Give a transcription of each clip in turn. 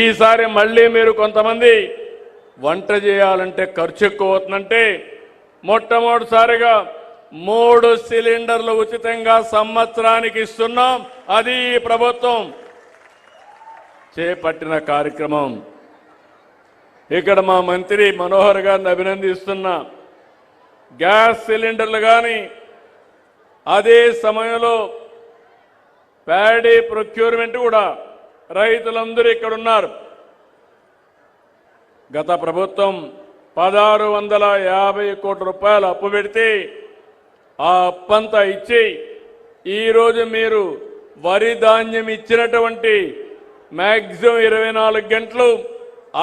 ఈసారి మళ్ళీ మీరు కొంతమంది వంట చేయాలంటే ఖర్చు ఎక్కువ అవుతుందంటే మొట్టమొదటిసారిగా మూడు సిలిండర్లు ఉచితంగా సంవత్సరానికి ఇస్తున్నాం. అది ఈ ప్రభుత్వం చేపట్టిన కార్యక్రమం. ఇక్కడ మా మంత్రి మనోహర్ గారిని అభినందిస్తున్నా. గ్యాస్ సిలిండర్లు కానీ అదే సమయంలో ప్యాడీ ప్రొక్యూర్మెంట్ కూడా రైతులందరూ ఇక్కడ ఉన్నారు గత ప్రభుత్వం పదహారు వందల యాభై కోట్ల రూపాయలు అప్పు పెడితే ఆ అప్పంతా ఇచ్చి ఈరోజు మీరు వరి ధాన్యం ఇచ్చినటువంటి మ్యాక్సిమం ఇరవై నాలుగు గంటలు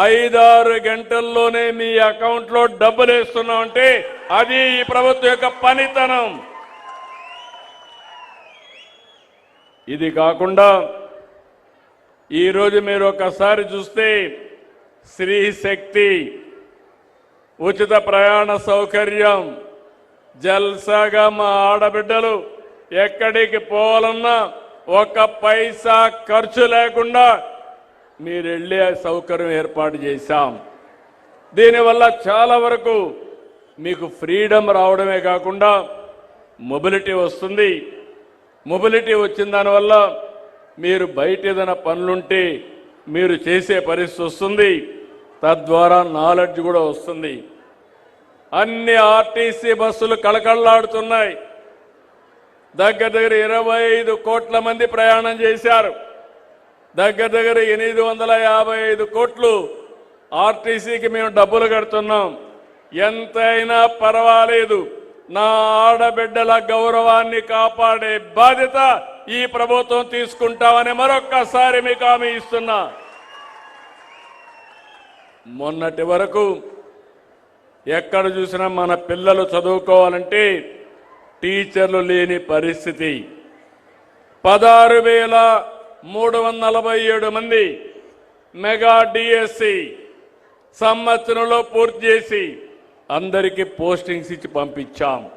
ఐదారు గంటల్లోనే మీ అకౌంట్లో డబ్బులు వేస్తున్నామంటే అది ఈ ప్రభుత్వం యొక్క పనితనం. ఇది కాకుండా ఈరోజు మీరు ఒకసారి చూస్తే స్త్రీ శక్తి ఉచిత ప్రయాణ సౌకర్యం జల్సాగా మా ఆడబిడ్డలు ఎక్కడికి పోవాలన్నా ఒక పైసా ఖర్చు లేకుండా మీరు వెళ్ళే సౌకర్యం ఏర్పాటు చేశాం. దీనివల్ల చాలా వరకు మీకు ఫ్రీడమ్ రావడమే కాకుండా మొబిలిటీ వస్తుంది. మొబిలిటీ వచ్చిన దానివల్ల మీరు బయట ఏదైనా పనులుంటే మీరు చేసే పరిస్థితి వస్తుంది. తద్వారా నాలెడ్జ్ కూడా వస్తుంది. అన్ని ఆర్టీసీ బస్సులు కళకళలాడుతున్నాయి. దగ్గర దగ్గర ఇరవై ఐదు కోట్ల మంది ప్రయాణం చేశారు. దగ్గర దగ్గర ఎనిమిది వందల యాభై ఐదు కోట్లు ఆర్టీసీకి మేము డబ్బులు కడుతున్నాం. ఎంతైనా పర్వాలేదు. నా ఆడబిడ్డల గౌరవాన్ని కాపాడే బాధ్యత ఈ ప్రభుత్వం తీసుకుంటామని మరొక్కసారి మీకు హామీ ఇస్తున్నా. మొన్నటి వరకు ఎక్కడ చూసినా మన పిల్లలు చదువుకోవాలంటే టీచర్లు లేని పరిస్థితి. పదహారు వేల మూడు వందల నలభై ఏడు మంది మెగా డిఎస్సి సంవత్సరంలో పూర్తి చేసి అందరికీ పోస్టింగ్స్ ఇచ్చి పంపించాం.